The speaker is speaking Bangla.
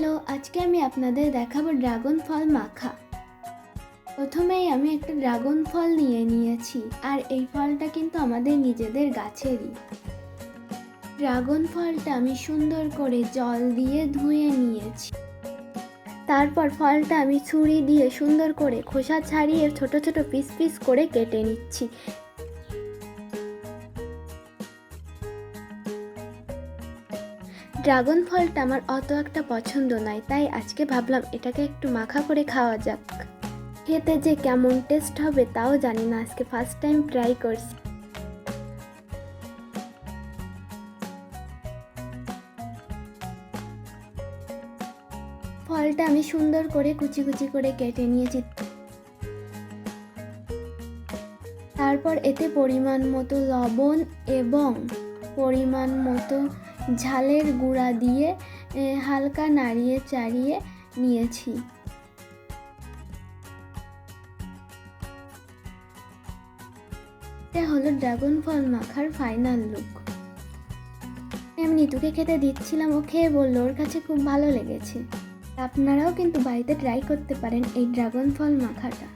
আজকে আমি আপনাদের দেখাবো ড্রাগন ফল মাখা। প্রথমেই আমি একটা ড্রাগন ফল নিয়ে নিয়েছি, আর এই ফলটা কিন্তু আমাদের নিজেদের গাছেরই। ড্রাগন ফলটা আমি সুন্দর করে জল দিয়ে ধুয়ে নিয়েছি। তারপর ফলটা আমি ছুরি দিয়ে সুন্দর করে খোসা ছাড়িয়ে ছোট ছোট পিস পিস করে কেটে নিচ্ছি। ড্রাগন ফলটা আমার অত একটা পছন্দ নয় তাই আজকে ভাবলাম এটাকে একটু মাখা করে খাওয়া যাক। খেতে যে কেমন টেস্ট হবে তাও জানি না, আজকে ফার্স্ট টাইম ট্রাই করছি। ফলটা আমি সুন্দর করে কুচি কুচি করে কেটে নিয়েছি। তারপর এতে পরিমাণ মতো লবণ এবং পরিমাণ মতো ঝালের গুঁড়া দিয়ে হালকা নাড়িয়ে চাড়িয়ে নিয়েছি। এটা হলো ড্রাগন ফল মাখার ফাইনাল লুক। আমি নিতুকে খেতে দিচ্ছিলাম, ও খেয়ে বলল, ওর কাছে খুব ভালো লেগেছে। আপনারাও কিন্তু বাড়িতে ট্রাই করতে পারেন এই ড্রাগন ফল মাখাটা।